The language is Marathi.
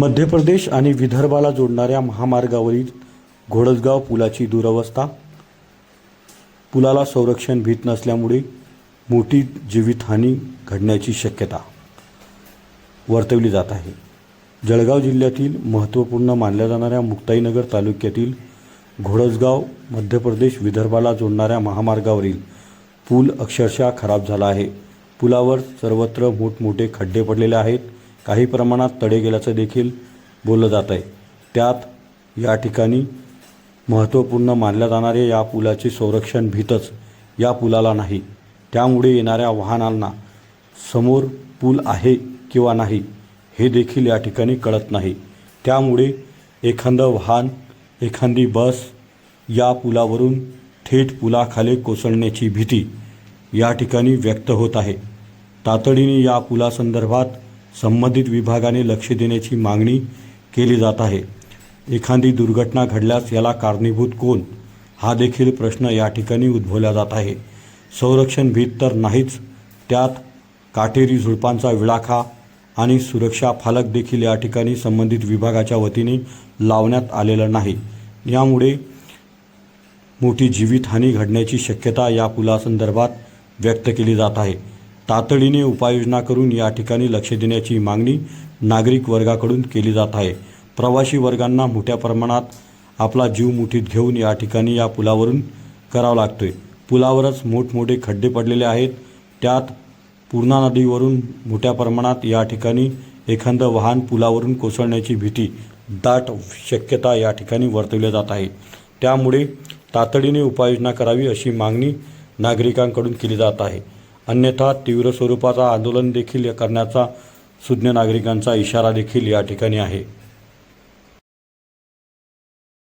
मध्य प्रदेश आणि विदर्भाला जोडणाऱ्या महामार्गावरील घोडसगाव पुलाची दुरवस्था. पुलाला संरक्षण भीत नसल्यामुळे मोठी जीवितहानी घडण्याची शक्यता वर्तवली जात आहे. जळगाव जिल्ह्यातील महत्त्वपूर्ण मानल्या जाणाऱ्या मुक्ताईनगर तालुक्यातील घोडसगाव मध्य प्रदेश विदर्भाला जोडणाऱ्या महामार्गावरील पूल अक्षरशः खराब झाला आहे. पुलावर सर्वत्र मोठमोठे खड्डे पडलेले आहेत. काही प्रमाणात तडे गेल्याचं देखील बोललं जात आहे. त्यात या ठिकाणी महत्त्वपूर्ण मानल्या जाणाऱ्या या पुलाचे संरक्षण भीतच या पुलाला नाही. त्यामुळे येणाऱ्या वाहनांना समोर पूल आहे किंवा नाही हे देखील या ठिकाणी कळत नाही. त्यामुळे एखादं वाहन एखादी बस या पुलावरून थेट पुलाखाली कोसळण्याची भीती या ठिकाणी व्यक्त होत आहे. तातडीने या पुलासंदर्भात संबंधित विभागाने लक्ष देण्याची मागणी केली जात आहे. एखादी दुर्घटना घडल्यास याला कारणीभूत कोण? हा देखील प्रश्न या ठिकाणी उद्भवला जात आहे. संरक्षण भीत तर नाहीच त्यात काटेरी झुडपांचा विळाखा आणि सुरक्षा फालक देखील या ठिकाणी संबंधित विभागाच्या वतीने लावण्यात आलेला नाही. यामुळे मोठी जीवितहानी घडण्याची शक्यता या पुलासंदर्भात व्यक्त केली जात आहे. तातडीने उपाययोजना करून या ठिकाणी लक्ष देण्याची मागणी नागरिक वर्गाकडून केली जात आहे. प्रवासी वर्गांना मोठ्या प्रमाणात आपला जीव मुठीत घेऊन या ठिकाणी या पुलावरून करावं आहे पुलावरच मोठमोठे खड्डे पडलेले आहेत. त्यात पूर्णा नदीवरून मोठ्या प्रमाणात या ठिकाणी एखादं वाहन पुलावरून कोसळण्याची भीती दाट शक्यता या ठिकाणी वर्तवली जात आहे. त्यामुळे तातडीने उपाययोजना करावी अशी मागणी नागरिकांकडून केली जात आहे. अन्यथा तीव्र स्वरूपाचा आंदोलन देखील करण्याचा सुज्ञ नागरिकांचा इशारा देखील या ठिकाणी आहे.